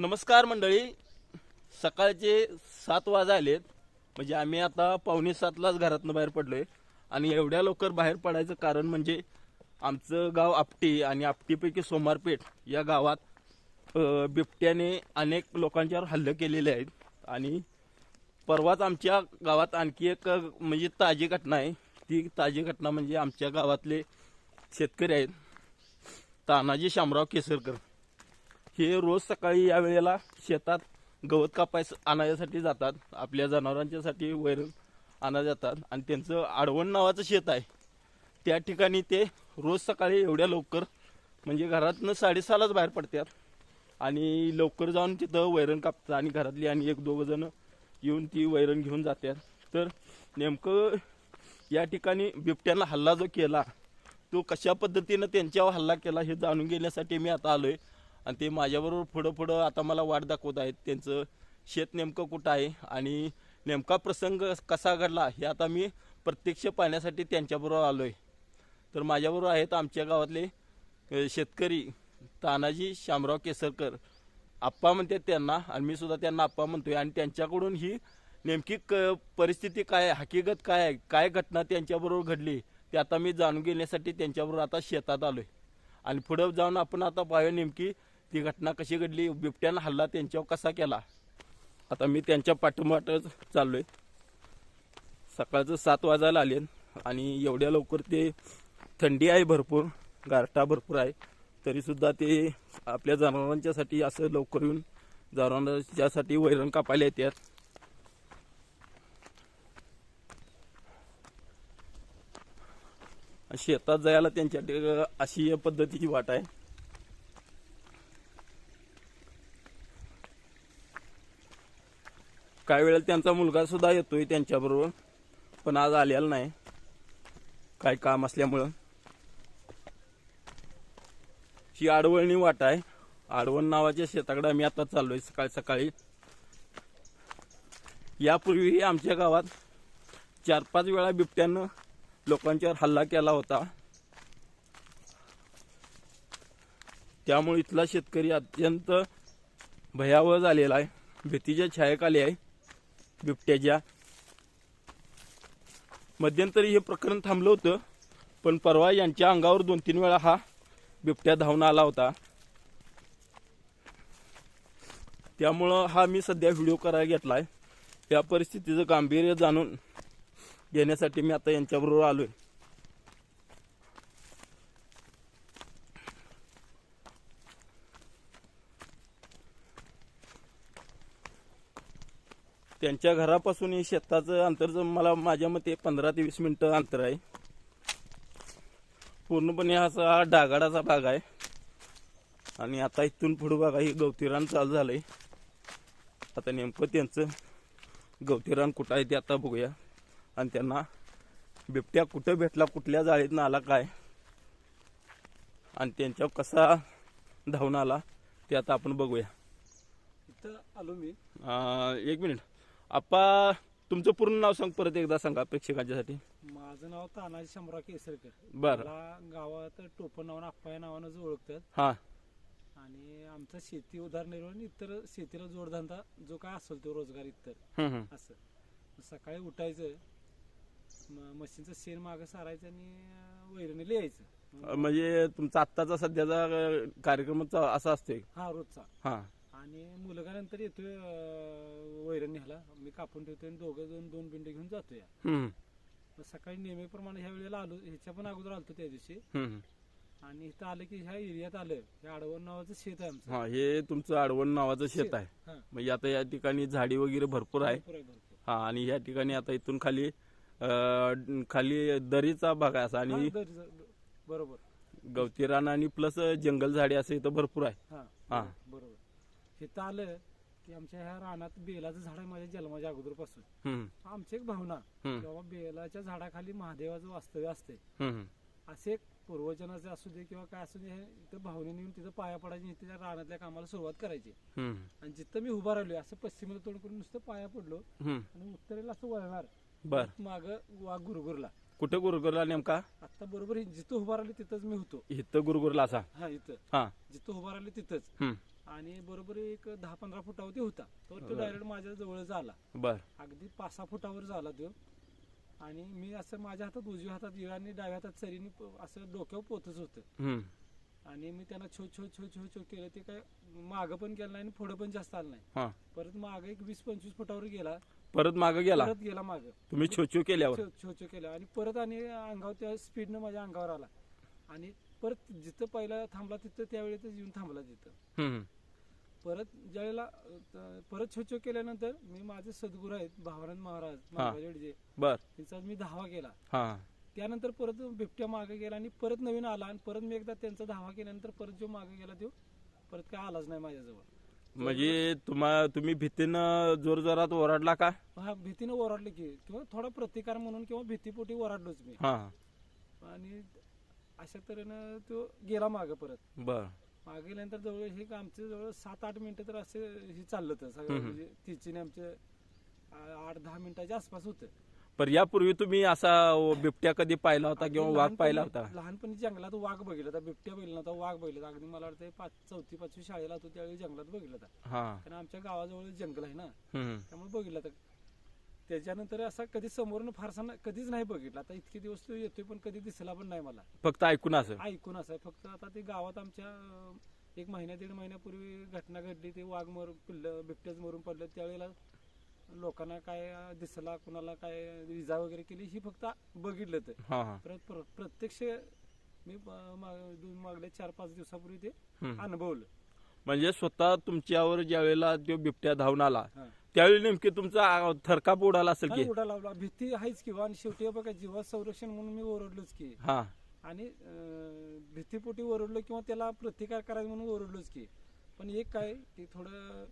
नमस्कार मंडळी. सकाळचे सात वाज आलेत म्हणजे आम्ही आता पावणे सातलाच घरातनं बाहेर पडलोय. आणि एवढ्या लवकर बाहेर पडायचं कारण म्हणजे आमचं गाव आपटी आणि आपटीपैकी सोमारपेठ या गावात बिबट्याने अनेक लोकांच्यावर हल्ले केलेले आहेत. आणि परवाच आमच्या गावात आणखी एक म्हणजे ताजी घटना आहे. ती ताजी घटना म्हणजे आमच्या गावातले शेतकरी आहेत. तानाजी शामराव केसरकर. हे रोज सकाळी या वेळेला शेतात गवत कापायस आणायसाठी जातात. आपल्या जनावरांच्यासाठी वैरण आणा जातात. आणि त्यांचं आडवण नावाचं शेत आहे. त्या ठिकाणी ते रोज सकाळी एवढ्या लवकर म्हणजे घरातनं साडेसहालाच बाहेर पडतात. आणि लवकर जाऊन तिथं वैरण कापतात आणि घरातली आणि एक दोघं जण येऊन ती वैरण घेऊन जातात. तर नेमकं या ठिकाणी बिबट्यानं हल्ला जो केला तो कशा पद्धतीनं त्यांच्यावर हल्ला केला हे जाणून घेण्यासाठी मी आता आलो आहे आणि ते माझ्याबरोबर पुढं पुढं आता मला वाट दाखवत आहेत. त्यांचं शेत नेमकं कुठं आहे आणि नेमका प्रसंग कसा घडला हे आता मी प्रत्यक्ष पाहण्यासाठी त्यांच्याबरोबर आलो आहे तर माझ्याबरोबर आहेत आमच्या गावातले शेतकरी तानाजी शामराव केसरकर. आप्पा म्हणतात त्यांना आणि मी सुद्धा त्यांना आप्पा म्हणतोय आणि त्यांच्याकडून ही नेमकी क परिस्थिती काय आहे हकीकत काय आहे काय घटना त्यांच्याबरोबर घडली ते आता मी जाणून घेण्यासाठी त्यांच्याबरोबर आता शेतात आलो आहे आणि पुढं जाऊन आपण आता पाहूया नेमकी ती घटना कशी घडली बिबट्यानं हल्ला त्यांच्यावर कसा केला? आता मी त्यांच्या पाठोपाठच चाललोय. सकाळचं सात वाजायला आले आणि एवढ्या लवकर ते थंडी आहे भरपूर गारठा भरपूर आहे. तरीसुद्धा ते आपल्या जनावरांच्यासाठी असं लवकर येऊन जनावरांच्यासाठी वैरण कापायला येतात शेतात जायला त्यांच्या अशी पद्धतीची वाट आहे. काही वेळेला त्यांचा मुलगा सुद्धा येतोय त्यांच्याबरोबर पण आज आलेला नाही. काय काम असल्यामुळं. ही आडवळणी वाट आहे. आडवण नावाच्या शेताकडे आम्ही आता चाललोय सकाळी सकाळी. यापूर्वीही आमच्या गावात चार पाच वेळा बिबट्यानं लोकांच्यावर हल्ला केला होता. त्यामुळे इथला शेतकरी अत्यंत भयावह झालेला आहे. भीतीच्या छायेखाली आहे. बिबट्याच्या. मध्यंतरी हे प्रकरण थांबलं होतं पण परवा यांच्या अंगावर दोन तीन वेळा हा बिबट्या धावून आला होता. त्यामुळं हा मी सध्या व्हिडिओ करायला घेतलाय. या परिस्थितीचं गांभीर्य जाणून घेण्यासाठी मी आता यांच्याबरोबर आलोय. त्यांच्या घरापासून हे शेताचं अंतर जर मला माझ्या मते पंधरा ते वीस मिनिटं अंतर आहे. पूर्णपणे असा हा डागाडाचा भाग आहे. आणि आता इथून पुढे बघा ही गवतीरान चालू झालंय. आता नेमकं त्यांचं गवतीरान कुठं आहे ते आता बघूया. आणि त्यांना बिबट्या कुठं भेटला कुठल्या जाळीतनं आला काय? आणि त्यांच्यावर कसा धावून आला ते आता आपण बघूया. इथं आलो मी. एक मिनिट. आप्पा तुमचं पूर्ण नाव सांग परत एकदा सांगा प्रेक्षकांच्यासाठी. माझं नाव तानाजी शंभराव केसरकर. बरं. मला गावात टोपण नावानं आप्पा या नावानं जो ओळखतात. हां. आणि आमचा शेती उदाहरणनिर्वाह इतर शेतीला जोडधंदा जो काय असेल तो रोजगार इतर. हम्म, हम्म. असं. सकाळी उठायचं म- म्हशींचं शेण मागं सारायचं आणि यायचं. अं, म्हणजे तुमचा आत्ताचा सध्याचा अं, कार्यक्रम असा असतोय. हा रोजचा. हां. आणि मुलगा नंतर येतोय अं, वैरण न्यायला मी कापून ठेवतोय आणि दोघं दोन दोन बिंडे घेऊन जातोय. हम्म, मग सकाळी नेहमीप्रमाणे ह्या वेळेला आलो ह्याच्या पण अगोदर आलतो त्या दिवशी. हम्म. आणि इथं आलं की ह्या एरियात आलं हे आडवण नावाचं शेत आहे आमचं. हा हे तुमचं आडवण नावाचं शेत आहे. हा. म्हणजे आता या ठिकाणी झाडी वगैरे भरपूर आहे. भरपूर आहे भरपूर. हा आणि या ठिकाणी आता इथून खाली अं, खाली दरीचा भाग आहे असा हा, आणि बरोबर. गवती रान आणि प्लस जंगल झाडी असं इथं भरपूर आहे. हा हा. बरोबर. इथं आलं की आमच्या ह्या रानात बेलाचं झाड आहे माझ्या जन्माच्या अगोदरपासून. हम्म, आमची एक भावना हम्म, किंवा बेलाच्या झाडाखाली महादेवाचं वास्तव्य असते हम्म, असे एक पूर्वजनाचे असू दे किंवा काय असू दे हे इथं भावनेने येऊन तिथं पाया पडायची तिथं रानातल्या कामाला सुरुवात करायची. हम्म, आणि जिथं मी उभा राहिलोय असं पश्चिमेला तोंड करून नुसतं पाया पडलो हम्म. आणि उत्तरेला असं वळणार. बर. माग वाघ गुरगुरला. कुठे गुरुगुरला नेमका? आता बरोबर हे जिथं उभा राहिलो तिथंच मी होतो. इथं गुरुगुरला असा? हा इथं. हा. जिथं उभा राहिलो तिथंच. हम्म, आणि बरोबर एक दहा पंधरा फुटावरती होता. तर तो. डायरेक्ट माझ्या जवळच आला. बर. अगदी पाच सहा फुटावर झाला तो. आणि मी असं माझ्या हातात उजव्या हातात आणि डाव्या हातात चरीने प- असं डोक्यावर पोतच होतं. आणि मी त्यांना छो छो छो छो छो केलं. ते काय मागं पण गेलं नाही आणि पुढं पण जास्त आलं नाही. हा. परत मागं एक वीस पंचवीस फुटावर गेला. परत माग गेला? परत गेला मागं. तुम्ही छोचो केल्यावर? छो छो छो केलं आणि परत आणि अंगावर त्या स्पीडनं माझ्या अंगावर आला. आणि परत जिथं पहिला थांबला तिथं त्यावेळेतच येऊन थांबला तिथं परत ज्यावेळेला परत छो छो केल्यानंतर मी माझे सद्गुरू आहेत भावानंद महाराज महाराज बर. त्यांचा मी धावा केला. त्यानंतर परत बिबट्या मागे गेला आणि परत नवीन आला आणि परत मी एकदा त्यांचा धावा केल्यानंतर परत जो मागे गेला तो परत काय आलाच नाही माझ्याजवळ. म्हणजे तुम्हा तुम्ही भीतीनं जोर जोरात ओरडला का? हा भीतीनं ओरडले की किंवा थोडा प्रतिकार म्हणून किंवा भीतीपोटी ओरडलोच मी. आणि अशा तऱ्हेनं तो गेला मागे परत. बर. मागे गेल्यानंतर जवळ हे का आमच्या जवळ सात आठ मिनिटं तर असे हे चाललं होतं. सगळं. म्हणजे तिची आमचे आठ दहा मिनिटाच्या आसपास होतं. पर यापूर्वी तुम्ही असा बिबट्या कधी पाहिला होता किंवा वाघ पाहिला होता? लहानपणी जंगलात वाघ बघितला होता बिबट्या बघितला नव्हता वाघ बघितला होता. अगदी मला वाटतं पाच चौथी पाचवी शाळेला होतो त्यावेळी जंगलात बघितला होता. कारण आमच्या गावाजवळ जंगल आहे ना. त्यामुळे बघितला होता. त्याच्यानंतर असा कधी समोरून फारसा ना- कधीच नाही बघितला. आता इतके दिवस तो येतोय पण कधी दिसला पण नाही मला. फक्त ऐकून असं? ऐकून असं. आहे. फक्त आता ते गावात आमच्या अं, एक महिन्या दीड महिन्यापूर्वी घटना घडली. ते वाघ मरून पिल्लं बिबट्याच मरून पडलं. त्यावेळेला लोकांना काय अं, दिसला कुणाला काय विजा वगैरे केली ही फक्त बघितलं तर हा हा. प्र- प्र- प्रत्यक्ष मी अं, मा- दोन मागल्या चार पाच दिवसापूर्वी ते हम्म. अनुभवलं. म्हणजे स्वतः तुमच्यावर ज्या वेळेला तो बिबट्या धावून आला. त्यावेळी नेमकी तुमचा आ- थरकाप उडाला असेल की? काय उडा लावला भीती आहेच किंवा आणि शेवटी हे बघा जीवा संरक्षण म्हणून मी ओरडलोच की. हा. आणि अं, भीतीपोटी ओरडलो किंवा त्याला प्रतिकार करायचा म्हणून ओरडलोच की. पण एक काय की थोडं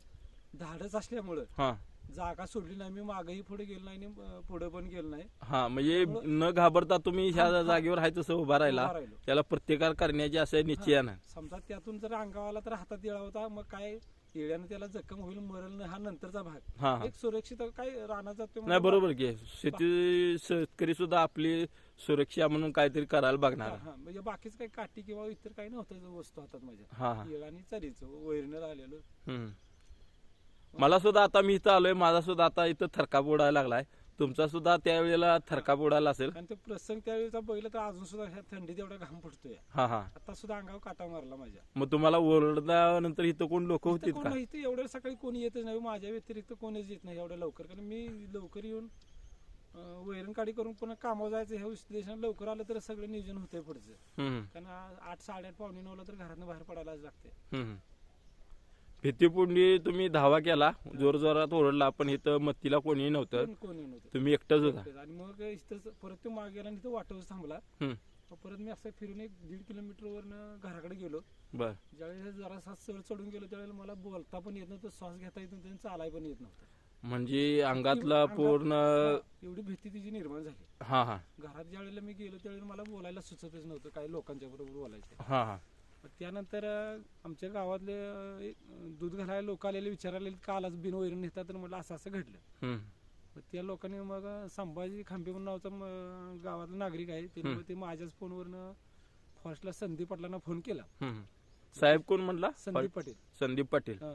धाडस असल्यामुळं हा. जागा सोडली नाही मी मागही पुढे गेलो नाही आणि पुढे पण गेलो नाही. हा म्हणजे न घाबरता तुम्ही ह्या जागेवर आहे तसं उभा राहिला. राहिलो. त्याला प्रतिकार करण्याची असं निश्चयानं समजा त्यातून जर अंगावाला तर हातात येळा होता मग काय? येळ्यानं त्याला जखम होईल मरल नाही हा नंतरचा भाग. हा हा. एक सुरक्षित काय राहणार जातो नाही बरोबर की. शेती शेतकरी सुद्धा आपली सुरक्षा म्हणून काहीतरी करायला बघणार हा. म्हणजे बाकीच काही काठी किंवा इतर काही नव्हतं वस्तू हातात माझ्या. हा हा. येळ आणि चरीचं वैरणं राहिलेलो. हम्म. मला सुद्धा आता मी इथं आलोय माझा सुद्धा आता इथं थरकाप उडायला लागलाय. तुमचा सुद्धा त्यावेळेला थरकाप उडायला असेल. कारण ते प्रसंग त्यावेळेचा बघितलं तर अजून सुद्धा ह्या थंडीत एवढा घाम फुटतोय. हा हा. आता सुद्धा अंगावर काटा मारला माझ्या. मग तुम्हाला ओरडल्यानंतर इथं कोण लोक होतीत कोण का? इथं एवढ्या सकाळी कोणी येतच नाही. माझ्या व्यतिरिक्त कोणीच येत नाही एवढ्या लवकर. कारण मी लवकर येऊन अं, वैरण काढी करून पुन्हा कामावर जायचं ह्या उद्देशाने लवकर आलं तर सगळं नियोजन होतंय पुढचं. हम्म, कारण आ- आठ साडेआठ पावणे नऊला तर घरातनं बाहेर पडायलाच लागते हम्म. भीतीपुंडी तुम्ही धावा केला जोर जोरात ओरडला पण इथं मत्तीला कोणी नव्हतं. कोण कोणी नव्हतं. तुम्ही एकटंच होता. आणि मग इथं परत तो मागे गेला आणि तो थांबला. हम्म. मग परत मी असं फिरून एक दीड किलोमीटरवरनं घराकडे गेलो. बर. ज्यावेळेस जरासा चढ चढून गेलो त्यावेळेला मला बोलता पण येत नव्हतं श्वास घेता येत नव्हतं आणि चालाय पण येत नव्हतं. म्हणजे अंगातला अंगात- पूर्ण हा, एवढी भीती तिची निर्माण झाली. हा हा. घरात ज्या वेळेला मी गेलो त्यावेळेला मला बोलायला सुचतच नव्हतं काही लोकांच्या बरोबर बोलायचं. हा हा. त्यानंतर आमच्या गावातले एक, दूध घालायला लोक आलेले विचारायला का आलाच बिन वैरण नेतात तर म्हटलं असं असं घडलं. मग त्या लोकांनी मग संभाजी खांबे म्हणून नावाचा गावातला नागरिक आहे. त्याने ते माझ्याच फोनवरनं फॉरेस्टला संदीप पाटलांना फोन केला. साहेब कोण म्हणला? संदीप पाटील. संदीप पाटील. हा.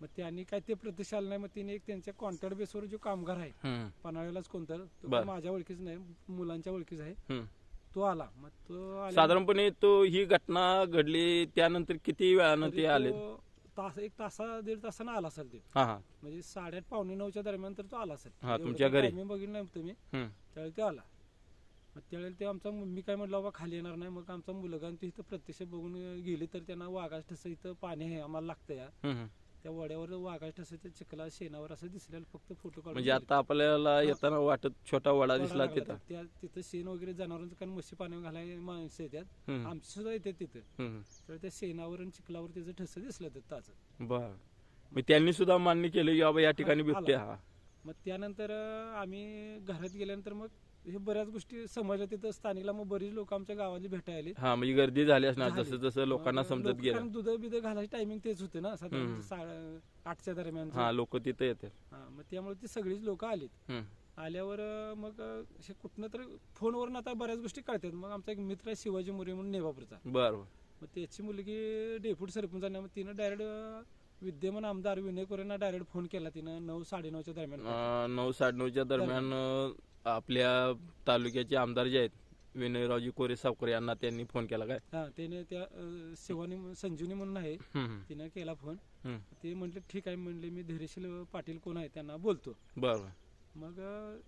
मग त्यांनी काय ते प्रत्यक्ष आलं नाही मग तिने एक त्यांच्या कॉन्ट्रॅक्ट बेसवर जो कामगार आहे पन्हाळ्यालाच कोणतं माझ्या ओळखीच नाही मुलांच्या ओळखीच आहे. तो आला. मग तो आला साधारणपणे तो ही घटना घडली त्यानंतर किती वेळानं ते आले तो तास एक तासा दीड तासानं आला असेल ते. हा हा. म्हणजे साडेआठ पावणे नऊच्या दरम्यान तर तो आला असेल. हा, एवढं तुमच्या काही घरी? timing बघितलं नाही तुम्ही. हम्म, त्यावेळी ते आला. मग त्यावेळेला ते आमचा मी काय म्हटलं बाबा खाली येणार नाही. मग आमचा मुलगा आणि ते इथं प्रत्यक्ष बघून गेली तर त्यांना वाघाच ठस इथं पाणी आहे आम्हाला लागतं या हम्म. त्या वड्यावर वाघाच ठस ते चिखला शेणावर असं दिसलेलं फक्त फोटो काढून म्हणजे आता आपल्याला येताना वाटत छोटा वडा दिसला तिथं. त्या तिथं शेण वगैरे जनावरांचं कारण म्हशी पाणी घालायला माणसं येतात. हम्म, आमची सुद्धा येतात तिथं. हम्म. तर त्या शेणावर आणि चिखलावर त्याचं ठस दिसलं तर ताचं बर. मग त्यांनी सुद्धा मान्य केलं की बाबा या ठिकाणी बिबट्या आला. हा. मग त्यानंतर अं, आम्ही घरात गेल्यानंतर मग हे बऱ्याच गोष्टी समजल्या तिथं स्थानिकला मग बरीच लोक आमच्या गावातली भेटायला आली. हा म्हणजे गर्दी झाली असणार. जसं जसं लोकांना समजत गेलं. कारण दूध बिध घालायचं टायमिंग तेच होते ना साधारण. साडे- आठच्या दरम्यान. हा लोक तिथं येते मग त्यामुळे ती सगळीच लोक आलीत. हम्म, आल्यावर अं, मग अं, असे कुठनं तर फोनवरून आता बऱ्याच गोष्टी कळतात. मग आमचा एक मित्र आहे शिवाजी मोरे म्हणून नेवापूरचा. बर बर. मग त्याची मुलगी डेप्युटी सरपंच मग तिनं डायरेक्ट विद्यमान आमदार विनय कोरेंना डायरेक्ट फोन केला. तिनं नऊ साडेनऊच्या दरम्यान. अं, नऊ साडेनऊच्या दरम्यान. अं, आपल्या तालुक्याचे आमदार जे आहेत विनयरावजी कोरे सावकर यांना त्यांनी फोन केला काय? हा त्याने त्या अं, शिवानी संजीवनी म्हणून आहे. हम्म, तिनं केला फोन हम्म. ते म्हटले ठीक आहे म्हणले मी धैर्यशील पाटील कोण आहे? त्यांना बोलतो. बरं. मग अं,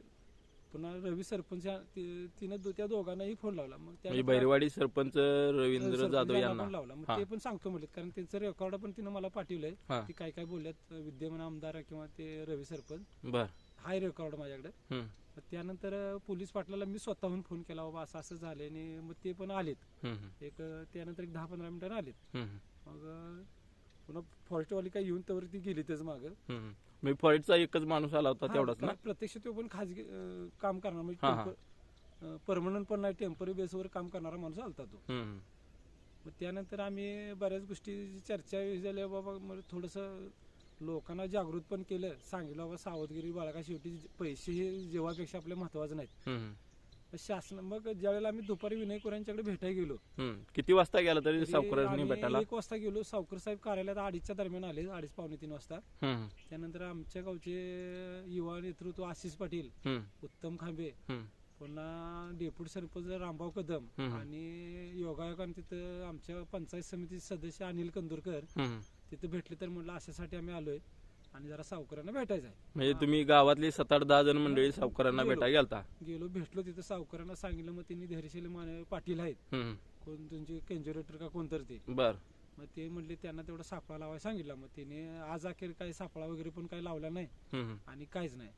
पुन्हा रवी सरपंच या- ति- तिनं दो- त्या दोघांनाही फोन लावला. मग म्हणजे त्यानंतर- बैरवाडी सरपंच रवींद्र सरपंच जाधव यांना पण लावला. मग हा. ते पण सांगतो म्हणले कारण त्यांचं रेकॉर्ड पण तिनं मला पाठवलंय. हा. ती काय काय बोलल्यात विद्यमान आमदार किंवा ते रवी सरपंच. बर. हाय रेकॉर्ड माझ्याकडे. हम्म, मग त्यानंतर अं, पोलीस पाटलाला मी स्वतःहून फोन केला बाबा असं असं झालंय. आणि मग ते पण आलेत. हम्म, एक अं, त्यानंतर एक दहा पंधरा मिनिटांनी आलेत हम्म, मग अं, पुन्हा फॉरेस्टवाली काय येऊन तर ती गेली त्याच मागं. हम्म. मी फॉरेस्टचा एकच माणूस आला होता हा, तेवढाच ना? प्र- प्रत्यक्ष तो पण खाजगी अं, काम करणार. हा, हा. म्हणजे परमनंट पण नाही टेंपररी बेसवर काम करणारा माणूस आलता तो. हम्म, मग त्यानंतर आम्ही बऱ्याच गोष्टी चर्चा झाल्या बाबा मग थोडंसं लोकांना जागृत पण केलं. सांगितलं बाबा सावधगिरी बाळगा शेवटी पैसे हे जीवापेक्षा आपल्या महत्वाचं नाहीत. शासन मग ज्यावेळेला आम्ही दुपारी विनय कोऱ्यांच्याकडे भेटायला गेलो. किती वाजता गेला तरी भेटायला? एक वाजता गेलो. सावकर साहेब कार्यालयात अडीचच्या दरम्यान आले अडीच पावणे तीन वाजता. त्यानंतर आमच्या गावचे युवा नेतृत्व आशिष पाटील उत्तम खांबे पुन्हा डेप्युटी सरपंच रामभाऊ कदम. आणि योगायोगाने तिथं आमच्या पंचायत समिती सदस्य अनिल कंदुरकर. तिथं भेटले तर म्हटलं अशासाठी आम्ही आलोय. आणि जरा सावकारांना भेटायचं आहे. म्हणजे तुम्ही गावातली सात आठ दहा जण मंडळी सावकारांना गेलो. भेटायला गेलता? गेलो भेटलो तिथं. सावकारांना सांगितलं मग त्यांनी धैर्यशील मान पाटील आहेत. हम्म, कोण तुमचे केंजुरेटर का कोणतर ते? बर. मग ते म्हणले त्यांना तेवढा सापळा लावायला सांगितलं. मग त्याने आज अखेर काही सापळा वगैरे पण काही लावला नाही. हम्म, आणि काहीच नाही.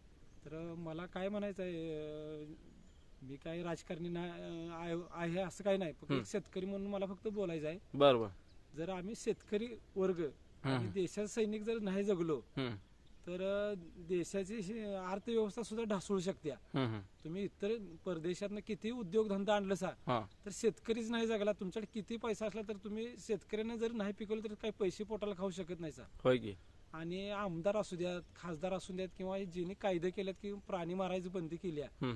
तर मला काय म्हणायचं आहे अं, मी काही राजकारणी ना- अं, आहे- आहे असं काही नाही. फक्त. एक शेतकरी म्हणून मला फक्त बोलायचं आहे. बर बर जर आम्ही शेतकरी वर्ग आणि. देशाचा सैनिक जर नाही जगलो तर देशाची अर्थव्यवस्था सुद्धा ढासळू शकते तुम्ही इतर परदेशातनं किती उद्योगधंदा आणलं सा तर शेतकरीच नाही जगला तुमच्याकडे किती पैसा असला तर तुम्ही शेतकऱ्यांना जर नाही पिकवलं तर काही पैसे पोटाला खाऊ शकत नाही सा होय की. आणि आमदार असू द्यात खासदार असू द्यात किंवा ज्यांनी कायदे केल्यात की प्राणी मारायची बंदी केली आहे.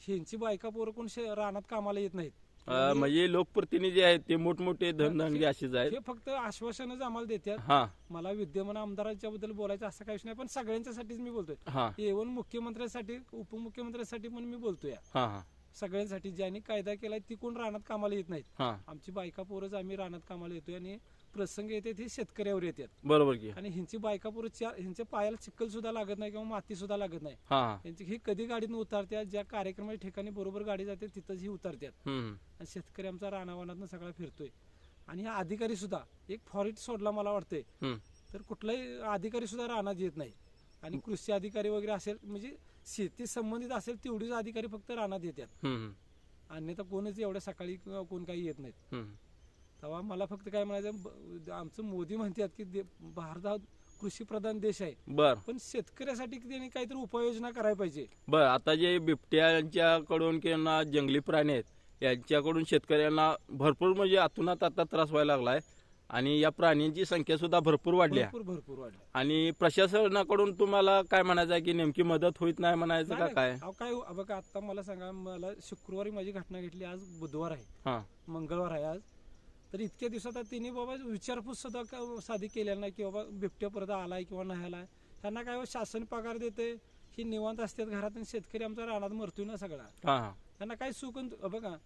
ह्यांची बायका पोरं कोण रानात कामाला येत नाहीत. अं, म्हणजे लोकप्रतिनिधी आहेत ते मोठमोठे धनधानगे असेच आहेत. हे फक्त आश्वासनच आम्हाला देतात. हा. मला विद्यमान आमदारांच्या बद्दल बोलायचं असं काही नाही पण सगळ्यांच्यासाठीच मी बोलतोय. हा. मुख्यमंत्र्यांसाठी उपमुख्यमंत्र्यांसाठी पण मी बोलतोय. हा हा. सगळ्यांसाठी ज्यांनी कायदा केलाय ती कोण रानात कामाला येत नाहीत. हा. आमची बायका पोरच आम्ही रानात कामाला येतोय आणि प्रसंग येते ते शेतकऱ्यावर येतात. बरोबर की. आणि ह्यांची बायका च्या- ह्यांच्या पायाला चिखल सुद्धा लागत नाही किंवा माती सुद्धा लागत नाही. हा. हा त्यांची ही कधी गाडीतून उतारत्यात ज्या कार्यक्रमाच्या ठिकाणी बरोबर गाडी जाते तिथंच ही उतारत्यात. हम्म, आणि शेतकरी आमचा रानावानातनं सगळा फिरतोय. आणि हा अधिकारी सुद्धा एक फॉरेस्ट सोडला मला वाटतंय. हम्म. तर कुठलाही अधिकारी सुद्धा रानात येत नाही. आणि कृषी अधिकारी वगैरे असेल म्हणजे शेती संबंधित असेल तेवढीच अधिकारी फक्त रानात येतात. हम्म, अन्यथा कोणच एवढ्या सकाळी किंवा कोण काही येत नाहीत. हम्म. तेव्हा मला फक्त काय म्हणायचं ब- आमचं मोदी म्हणतात की दे- भारत हा कृषी प्रधान देश आहे. बर. पण शेतकऱ्यासाठी त्यांनी काहीतरी उपाययोजना करायला पाहिजे. बर आता जे बिबट्यांच्याकडून किंवा जंगली प्राणी आहेत यांच्याकडून शेतकऱ्यांना भरपूर म्हणजे आतुनात आता त्रास व्हायला लागलाय आणि या प्राण्यांची संख्या सुद्धा भरपूर वाढली आहे भरपूर भरपूर वाढले आणि प्रशासनाकडून तुम्हाला काय म्हणायचं आहे की नेमकी मदत होत नाही म्हणायचं का नाही, काय? नाही. अहो, काय हो- बघा आता मला सांगा मला शुक्रवारी माझी घटना घडली आज बुधवार आहे. हा. मंगळवार आहे आज. तर इतक्या दिवसात तिने बाबा विचारपूस सुद्धा का- साधी केलेला नाही की बाबा बिबट्या परत आलाय किंवा नाही आलाय. त्यांना काय शासन पगार देते ही निवांत असतात घरात आणि शेतकरी आमचा रानात मरतोय ना सगळा. त्यांना काय सुकून बघा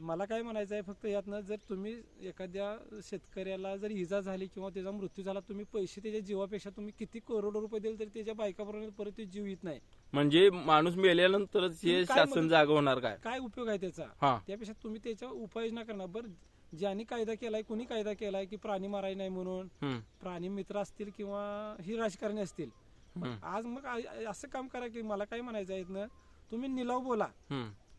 मला काय म्हणायचं आहे फक्त यातनं जर तुम्ही एखाद्या शेतकऱ्याला जर इजा झाली किंवा त्याचा मृत्यू झाला तुम्ही पैसे त्याच्या जीवापेक्षा तुम्ही किती करोडो रुपये दिले तरी त्याच्या बायकापर्यंत परत ते जीव येत नाही. म्हणजे माणूस मेल्यानंतरच हे काय शासन मदत- जागा होणार काय? काय उपयोग आहे त्याचा? त्यापेक्षा तुम्ही त्याच्या उपाययोजना करणार. बरं ज्यांनी कायदा केलाय कुणी कायदा केलाय की प्राणी माराय नाही म्हणून प्राणी मित्र असतील किंवा ही राजकारणी असतील. आज मग असं काम करा की मला काय म्हणायचं आहे इथनं, तुम्ही निलाव बोला.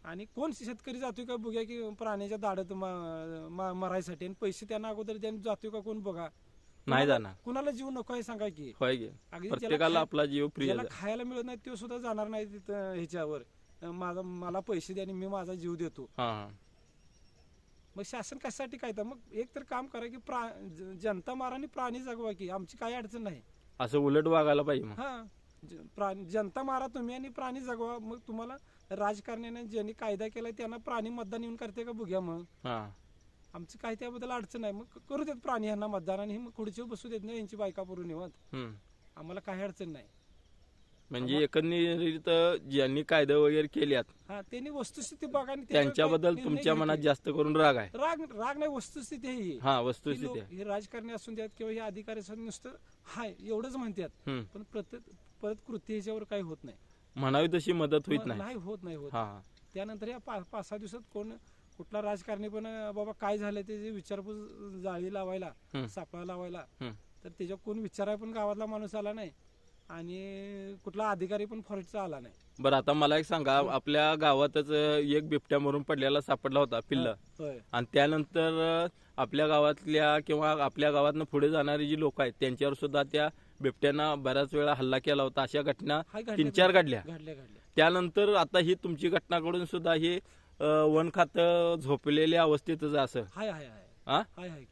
आणि कोण शेतकरी जातोय का बघूया की प्राण्याच्या दाडत मरायसाठी आणि पैसे त्यांना अगोदर जातोय का कोण बघा. नाही जाणार. कुणाला जीव नको आहे सांगा की. प्रत्येकाला आपला जीव प्रिय खायला मिळत नाही तो सुद्धा जाणार नाही तिथं ह्याच्यावर. माझा मला पैसे द्या आणि मी माझा जीव देतो. मग शासन कशासाठी काय तर? मग एक तर काम करा की प्रा ज- जनता मारा आणि प्राणी जगवा की आमची काही अडचण नाही. असं उलट वागायला पाहिजे मग. हा. ज- प्राणी जनता मारा तुम्ही आणि प्राणी जगवा. मग तुम्हाला राजकारण्याने ज्यांनी कायदा केलाय त्यांना प्राणी मतदान येऊन करते का बघ्या मग? हा. आमचं काय त्याबद्दल अडचण आहे मग करू देत प्राणी यांना मतदान आणि मग खुर्चीवर बसू देत नाही यांची बायका पुरून निवत. हम्म. आम्हाला काही अडचण नाही. म्हणजे एकंदरीत ज्यांनी कायदे वगैरे केल्यात हा त्यांनी वस्तुस्थिती बघा आणि त्याच्यावर त्यांच्याबद्दल तुमच्या मनात. जास्त करून राग आहे राग राग नाही वस्तुस्थिती आहे ही. हा ही वस्तुस्थिती आहे हे राजकारणी असून द्यात किंवा हे अधिकारी असून नुसतं हाय एवढंच म्हणतात हम्म. पण प्रत्येक परत कृती ह्याच्यावर काही होत नाही म्हणावी तशी मदत होत नाही नाही होत नाही होत हा हा. त्यानंतर या पा- पाच सहा दिवसात कोण कुठला राजकारणी पण अं, बाबा काय झालं ते जे विचारपूस जाळी लावायला हम्म. सापळा लावायला हम्म. तर त्याच्यावर कोण विचाराय पण गावातला माणूस आला नाही आणि कुठला अधिकारी पण फॉरेस्टचा आला नाही. बरं आता मला एक सांगा आपल्या गावातच एक बिबट्या मरून पडलेला सापडला होता पिल्ल. होय. आणि त्यानंतर आपल्या गावातल्या किंवा आपल्या गावातनं पुढे जाणारी जी लोक आहेत त्यांच्यावर सुद्धा त्या बिबट्यानं बऱ्याच वेळा हल्ला केला होता. अशा घटना घडल्या- तीन चार घडल्या. घडल्या. घडल्या त्यानंतर आता ही तुमची घटना घडून सुद्धा हे अं, वन खातं झोपलेल्या अवस्थेतच असं. हाय हाय हाय. हा हाय हाय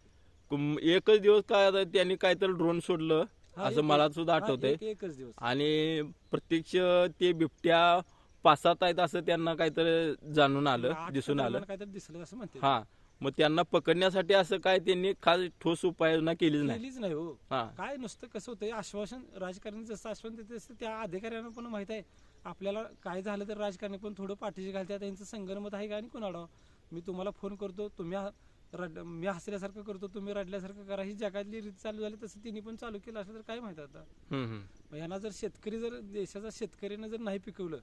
कुम- एकच दिवस काय आता त्यांनी काहीतरी ड्रोन सोडलं. असं मला सुद्धा आठवतंय. एक- एकच दिवस. आणि प्रत्यक्ष ते बिबट्या पासात आहेत असं त्यांना काहीतरी जाणून आलं दिसून आलं. काहीतरी दिसलं असं म्हणते हा मग त्यांना पकडण्यासाठी असं काय त्यांनी खास ठोस उपाययोजना केलीच नाही. केलीच नाही हो. हा. काय नुसतं कसं होतं आश्वासन राजकारणी जसं आश्वासन देते तसं त्या अधिकाऱ्यांना पण माहीत आहे. आपल्याला काय झालं तर राजकारणी पण थोडं पाठीशी घालतात त्यांचं संगणमत आहे का आणि कोणाला? मी तुम्हाला फोन करतो तुम्ही रड मी हसल्यासारखं करतो तुम्ही रडल्यासारखं करा. ही जगातली रीत चालू झाली तसं तिने पण चालू केलं असं तर काय माहीत आता. मग यांना जर शेतकरी जर देशाचा शेतकऱ्यानं जर नाही पिकवलं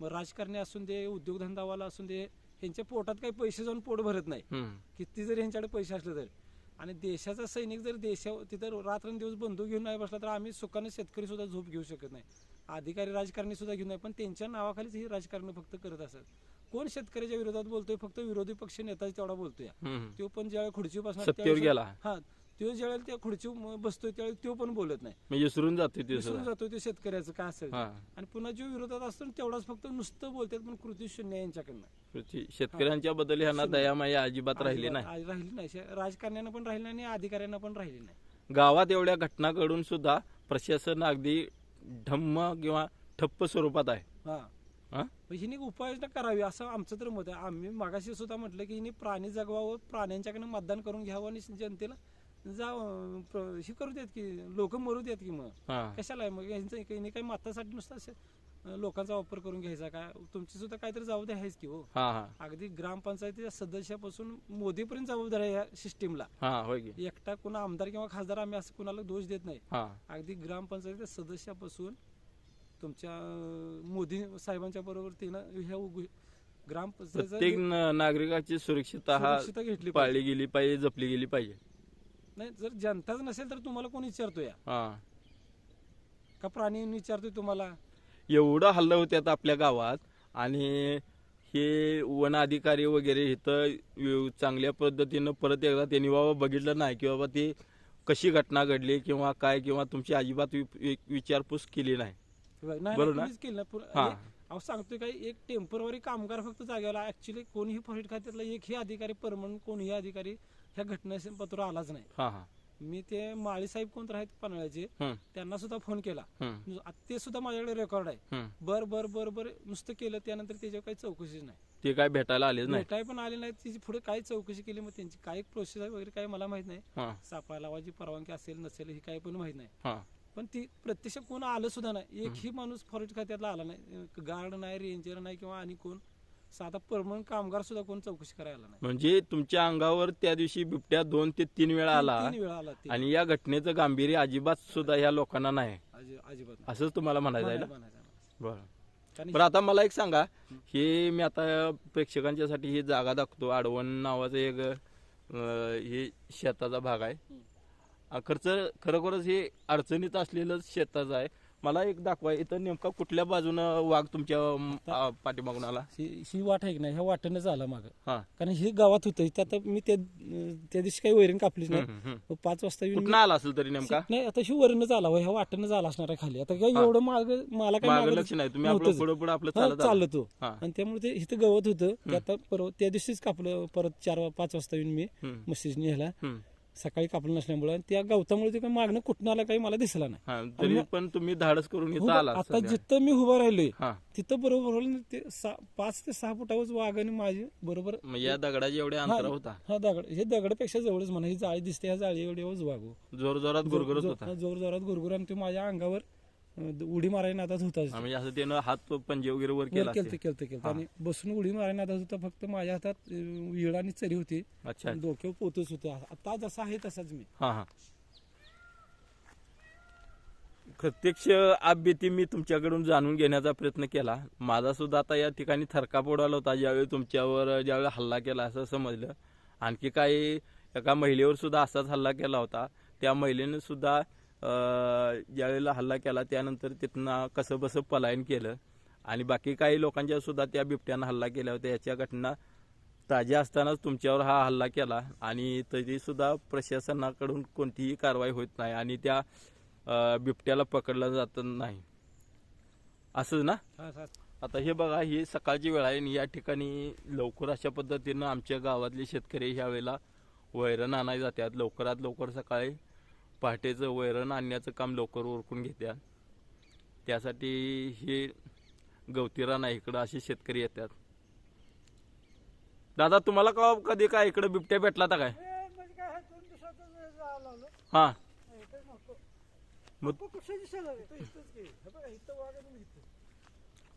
मग राजकारणी असून दे उद्योगधंदावाला असून दे यांच्या पोटात काही पैसे जाऊन पोट भरत नाही. किती जरी यांच्याकडे पैसे असले तरी. आणि देशाचा सैनिक जर देशा तिथं रात्रंदिवस बंदूक घेऊन नाही बसला तर आम्ही सुखाने शेतकरी सुद्धा झोप घेऊ शकत नाही. अधिकारी राजकारणी सुद्धा घेऊन नाही पण त्यांच्या नावाखालीच ही राजकारण फक्त करत असत. कोण शेतकऱ्याच्या विरोधात बोलतोय? फक्त विरोधी पक्ष नेता तेवढा बोलतोय. तो पण ज्यावेळी खुर्ची बसणार त्यावेळेस- गेला. हा तो ज्यावेळेला त्या खुर्ची बसतोय त्यावेळी तो पण बोलत नाही. म्हणजे विसरून जाते विसरून जातो ते शेतकऱ्याचं काय असेल आणि पुन्हा जो विरोधात असतो तेवढाच फक्त नुसतं बोलतात पण कृती शून्य यांच्याकडनं. कृती- शेतकऱ्यांच्या बद्दल ह्यांना दयामाया अजिबात राहिली नाही. राहिली नाही. राजकारण्यांना पण राहिली नाही आणि अधिकाऱ्यांना पण राहिली नाही. गावात एवढ्या घटना घडून सुद्धा प्रशासन अगदी ढम्म किंवा ठप्प स्वरूपात आहे. हिने उपाययोजना करावी असं आमचं तर मत आहे. आम्ही मागाशी सुद्धा म्हटलं की हिने प्राणी जगवावं प्राण्यांच्याकडे मतदान करून घ्यावं आणि जनतेला जा हे करू देत की लोक मरू देत की मग. कशाला मग यांचं काही मतासाठी नुसतं लोकांचा वापर करून घ्यायचा काय तुमची सुद्धा काहीतरी जबाबदारी आहेच की हो. अगदी ग्रामपंचायतीच्या सदस्यापासून मोदीपर्यंत जबाबदारी आहे या सिस्टीमला एकटा कोणा आमदार किंवा खासदार आम्ही असं कोणाला दोष देत नाही. अगदी ग्रामपंचायतीच्या सदस्यापासून तुमच्या मोदी साहेबांच्या बरोबर तिनं ह्या उग- ग्रामपंचायतीचा प्रत्येक न- नागरिकाची सुरक्षितता हा सुरक्षितता घेतली पाळली गेली पाहिजे जपली गेली पाहिजे. नाही जर जनताच नसेल तर तुम्हाला कोण विचारतो या हा. का प्राणी विचारतोय तुम्हाला? एवढं हल्लं होत्यात आपल्या गावात आणि हे वन अधिकारी वगैरे इथं व्यव- चांगल्या पद्धतीनं परत एकदा त्यांनी बाबा बघितलं नाही की बाबा ती कशी घटना घडली किंवा काय किंवा तुमची अजिबात वि- वि- विचारपूस केली नाही. नाही, नाही बरोबर ना? तुम्हीच केलं ना हा. हे- अहो सांगतोय काय एक टेंपररी कामगार फक्त जागेला ऍक्च्युली कोणीही फॉरेस्ट खात्यातला एकही अधिकारी परमनंट कोणीही अधिकारी ह्या घटनेचे पत्र आलाच नाही. हा हा. मी ते माळी साहेब कोणतर आहेत पनळ्याचे हम्म, त्यांना सुद्धा फोन केला. हम्म, आ- ते सुद्धा माझ्याकडे रेकॉर्ड आहे. हम्म. बर बर बर बर नुसतं केलं त्यानंतर त्याच्यावर काही चौकशीच नाही. ते काय भेटायला आलेच नाही? भेटाय पण आले नाही तिची पुढे काय चौकशी केली मग त्यांची काय प्रोसेस वगैरे काय मला माहीत नाही. हा. सापळा लावायची परवानगी असेल नसेल ही काय पण माहीत नाही. हा. पण ती प्रत्यक्ष कोण आलं सुद्धा नाही. एकही माणूस फॉरेस्ट खात्यातला आला नाही. गार्ड नाही रेंजर नाही किंवा आणि कोण? साधा परमनंट कामगार सुद्धा कोण चौकशी करायला नाही. म्हणजे तुमच्या अंगावर त्या दिवशी बिबट्या दोन ते तीन वेळा आला तीन वेळा आला ते आणि या घटनेचं गांभीर्य अजिबात सुद्धा ह्या लोकांना नाही. अजि- अजिबात नाही. असंच तुम्हाला म्हणायचं आहे ना? नाही. बरं. कारण बरं आता मला एक सांगा. हे मी आता प्रेक्षकांच्यासाठी ही जागा दाखवतो. आडवण नावाचं एक अं, हे शेताचा भाग आहे. खर्च खरोखरच हे अडचणीत असलेलं शेताचं आहे. मला एक दाखवा इथं नेमका कुठल्या बाजूनं वाघ तुमच्या अं, पाठीमागून आला? ही ही वाट आहे की नाही ह्या वाटेनंच आला माग. हा. कारण हे गावात होतं आता मी त्या त्या दिवशी काही वैरण कापलीच नाही. हम्म, हम्म. मग पाच वाजता येऊन कुठनं आला असेल तरी नेमका? नाही आता ही वरणच आला हो, ह्या वाटेनंच आला असणार आहे खाली. आता काय एवढं माग मला काय मागं मागं लक्ष नाही तुम्ही आपलं नव्हतंच. पुढे पुढे आपलं हा, चालत आला. चाललो तो हा. आणि त्यामुळे ते इथं गवत होतं ते आता परवा त्या दिवशीच कापलं परत चार पाच वाजता येऊन मी हम्म, मशीज न्यायला. हम्म. सकाळी कापलं नसल्यामुळे आणि त्या गवतामुळे ते काही मागणं कुठून आलं काही मला दिसला नाही. हा तरी पण तुम्ही धाडस करून इथं आला आता जिथं मी उभं राहिलोय हा. तिथं बरोबर होईल ते सहा- पाच ते सहा फुटावर वाघ आणि माझी बरोबर मग या दगडाच्या एवढ्या अंतरा होता. हा दगड हे दगडापेक्षा जवळच म्हणा ही जाळी दिसते ह्या जाळी एवढीच वाघ. जोर जोरात गुरगुरत होता. जोर जोरात गुरगुर आणि ते माझ्या अंगावर उडी मारायला नादात होता म्हणजे असं त्यानं हात पंजे वगैरे वर केला केलते असेल. केलते केलते. आणि बसून उडी मारायला नादात होता फक्त माझ्या हातात विळ आणि चरी होती. अच्छा. डोक्यावर पोतच होते. आता जसा आहे तसाच मी. हा हा. प्रत्यक्ष आपबीती मी तुमच्याकडून जाणून घेण्याचा प्रयत्न केला. माझा सुद्धा आता या ठिकाणी थरका उडाला होता. ज्यावेळी तुमच्यावर ज्यावेळी हल्ला केला असं समजलं. आणखी काही एका महिलेवर सुद्धा असाच हल्ला केला होता. त्या महिलेने सुद्धा ज्यावेळेला हल्ला केला त्यानंतर तिथनं कसं बसं पलायन केलं. आणि बाकी काही लोकांच्या सुद्धा त्या बिबट्यानं हल्ला केला होता याच्या घटना ताज्या असतानाच तुमच्यावर हा हल्ला केला. आणि तरी सुद्धा प्रशासनाकडून कोणतीही कारवाई होत नाही आणि त्या बिबट्याला पकडलं जात नाही. असंच ना? आता हे बघा ही सकाळची वेळ आहे आणि या ठिकाणी लवकर अशा पद्धतीनं आमच्या गावातले शेतकरी ह्या वेळेला वैरण आणायला जातात. लवकरात लवकर सकाळी पहाटेचं वैरण आणण्याचं काम लवकर उरकून घेतात त्यासाठी हे गवती रान आहे इकडं असे शेतकरी येतात. दादा तुम्हाला का कधी काय इकडे बिबट्या भेटला होता काय? हा मग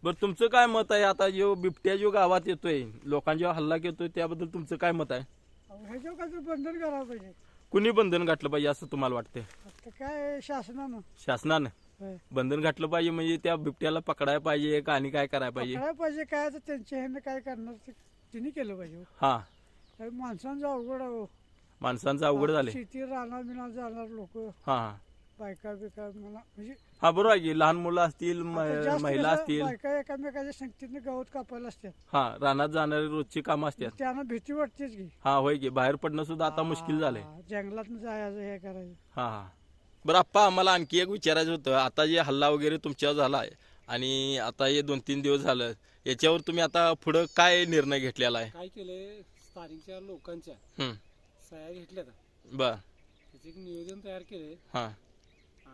बर तुमचं काय मत आहे? आता जो बिबट्या जो गावात येतोय लोकांच्या हल्ला येतोय त्याबद्दल तुमचं काय मत आहे? बंधन पाहिजे. कुणी बंधन घातलं पाहिजे असं तुम्हाला वाटतंय? आता काय शासनानं. शासनानं? होय. बंधन घातलं पाहिजे म्हणजे त्या बिबट्याला पकडायला पाहिजे का आणि काय करायला पाहिजे? पकडायला पाहिजे काय तर त्यांच्या ह्यानं काय करणार ते तिने केलं पाहिजे हा. काय माणसांचं अवघड आहे हो. माणसांचं अवघड झालंय. शेती राहणार बिना जाणार लोक. हा हा. बायका बिका मला म्हणजे हा बरोबर आहे की लहान मुलं असतील म- आता जास्त महिला कसं असतील. बायका एकामेकाच्या संगतीनं गवत कापायला असतात. हा रानात जाणारी रोजची कामं असतात. त्यांना भीती वाटतेच की. हा होय की. बाहेर पडणं सुद्धा आता मुश्किल झालंय. हा, जंगलात जायचं हे करायचं. हा हा. बरं आप्पा आम्हाला आणखी एक विचारायचं होतं. आता जे हल्ला वगैरे तुमच्यावर झाला आहे आणि आता हे दोन तीन दिवस झालं याच्यावर तुम्ही आता पुढं काय निर्णय घेतलेला आहे? काय केलंय? स्थानिकच्या लोकांच्या सह्या घेतल्यात. बर. त्याचं एक नियोजन तयार केलंय. हा.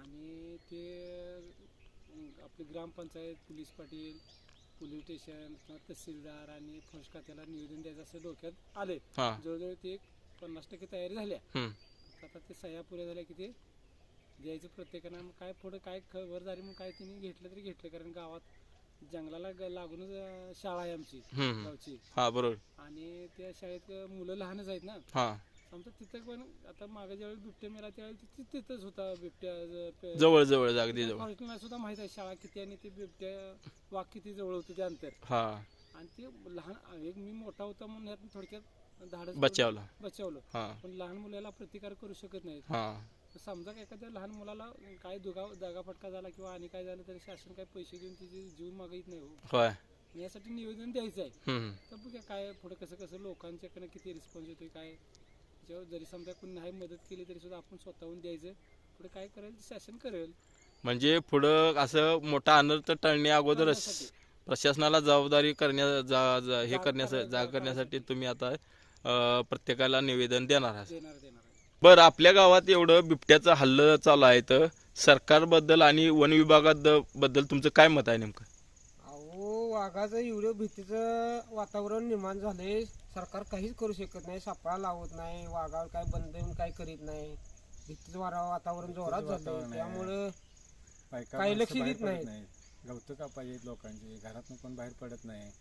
आणि ते आपली gram panchayat police patil police station किंवा तहसीलदार आणि फौज खात्याला निवेदन द्यायचं असं डोक्यात आले हा. जवळजवळ ते एक पन्नास टक्के तयारी झाल्या. हम्म, आता ते सह्या पुऱ्या झाल्या की ते द्यायचं प्रत्येकानं. मग काय पुढं काय खबरदारी मग काय त्यांनी घेतलं तरी घेतलं कारण गावात जंगलाला ग- लागूनच अं, शाळा आहे आमची हम्म. गावची. हा बरोबर. आणि त्या शाळेत मुलं लहानच आहेत ना. हा. आमचं तिथं पण आता मागे ज्यावेळी बिबट्या मेला त्यावेळी तिथंच होता बिबट्या जवळ जवळ अगदी जवळ. फॉरेस्टला सुद्धा माहीत आहे शाळा किती आणि ते बिबट्या वाघ किती जवळ होतं ते अंतर. हा. आणि ते लहान एक मी मोठा होता म्हणून ह्यात थोडक्यात धाडस बचावला. बचावलं. हा. पण लहान मुलाला प्रतिकार करू शकत नाहीत. हा. समजा एखाद्या लहान मुलाला काय दुगा दगाफटका झाला किंवा आणि काय झालं तरी शासन काय पैसे देऊन तिचे जीव मागित नाही हो. यासाठी निवेदन द्यायचं आहे. तर बघा काय पुढे कसं कसं लोकांच्याकडनं किती रिस्पॉन्स येतोय काय त्याच्यावर जरी समजा कोणी नाही मदत केली तरी सुद्धा आपण स्वतःहून द्यायचं. पुढे काय करेल? ते शासन करेल. म्हणजे पुढं असं मोठा अनर्थ टळण्या अगोदरच. प्रशासनाला जबाबदारी करण्या जा- जा- हे करण्यासाठी जा करण्यासाठी तुम्ही आता अं, प्रत्येकाला निवेदन देणार आहात. देणार देणार. आहे. बरं आपल्या गावात एवढं बिबट्याचं हल्लं चालू आहे तर सरकारबद्दल आणि वन विभागाबद्दल तुमचं काय मत आहे नेमकं? वाघाचं एवढं भीतीचं वातावरण निर्माण झालंय. सरकार काहीच करू शकत नाही सापळा लावत नाही वाघावर काय बंधन काय करीत नाही. भीतीचं वारा- वातावरण जोरात झालंय. त्यामुळं बायका काही लक्ष माणसं देत बाहेर पडत नाहीत. गवतं कापायची लोकांची. घरातून कोण बाहेर पडत नाही.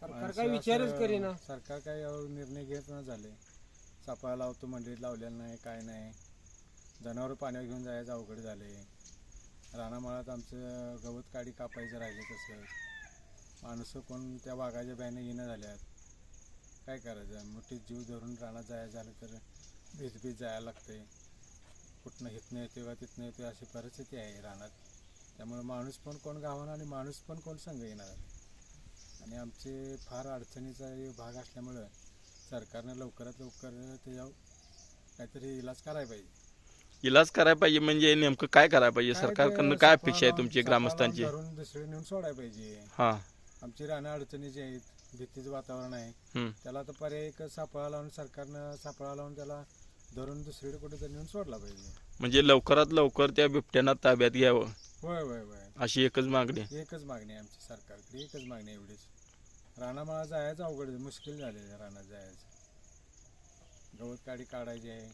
सरकार माणसं काय विचारच असं- करेना. सरकार काय यावर निर्णय घेत न झाले. सापळा लावतो मंडळीत लावलेला नाही काय नाही. जनावर पाण्यावर घेऊन जायचं अवघड झाले रानामाळात आमचं गवत काडी कापायचं राहिले तसंच माणसं कोण त्या वाघाच्या बॅने येणं झाल्यात काय करायचं? मोठी जीव धरून रानात जायचं झालं तर भीत भीत जायला लागतंय कुठनं हितनं येते का तिथनं येते अशी परिस्थिती आहे रानात. त्यामुळे माणूस पण कोण गावानं आणि माणूस पण कोण संघ येणार? आणि आमचे फार अडचणीचा हे भाग असल्यामुळं सरकारनं लवकरात लवकर त्याच्यावर काहीतरी इलाज करायला पाहिजे. इलाज करायला पाहिजे म्हणजे नेमकं काय करायला पाहिजे? सरकारकडनं ते काय अपेक्षा आहे तुमची ग्रामस्थांची? धरून दुसरे नेऊन सोडायला पाहिजे. हा. आमची रानं अडचणीची आहेत भीतीचं वातावरण आहे हम्म. त्याला तर पर्याय एक सापळा लावून सरकारनं सापळा लावून त्याला धरून दुसरीकडे कुठेतरी नेऊन सोडला पाहिजे. म्हणजे लवकरात लवकर त्या बिबट्यांना ताब्यात घ्यावं. होय होय होय. अशी एकच मागणी. एकच मागणी आहे आमची सरकारकडे एकच मागणी आहे एवढीच. रानामाळा जायचं अवघड आहे, मुश्किल झालेलं आहे रानात जायचं. गवत काडी काढायची आहे.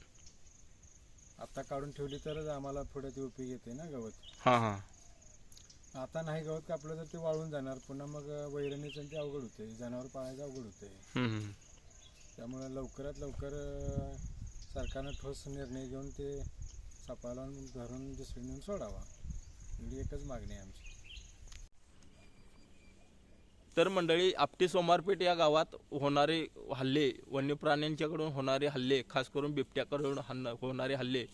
आता काढून ठेवली तरच आम्हाला पुढे ती उपयोग येते ना गवत. हां हां. आता नाही गवत कापलं तर ते वाळून जाणार. पुन्हा मग वैरणीचं ते अवघड होते. जनावर पाळायचं अवघड होते. त्यामुळे लवकरात लवकर सरकारनं ठोस निर्णय घेऊन ते सापाला धरून दुसरी नेऊन सोडावा. एवढी एकच मागणी आहे आमची. तर मंडळी आपटी सोमारपेठ या गावात होणारे हल्ले वन्य प्राण्यांच्याकडून होणारे हल्ले खास करून बिबट्याकडून हन्न- होणारे हल्ले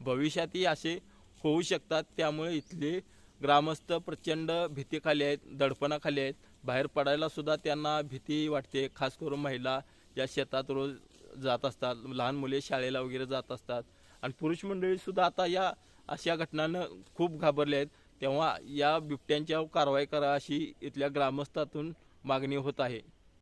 भविष्यातही असे होऊ शकतात. त्यामुळे इथले ग्रामस्थ प्रचंड भीतीखाली आहेत दडपणाखाली आहेत. बाहेर पडायला सुद्धा त्यांना भीती वाटते खास करून महिला ज्या शेतात रोज जात असतात लहान मुले शाळेला वगैरे जात असतात. आणि पुरुष मंडळीसुद्धा आता या अशा घटनानं खूप घाबरले आहेत. तेव्हा या बिबट्यांच्या कारवाई करा अशी इथल्या ग्रामस्थातून मागणी होत आहे.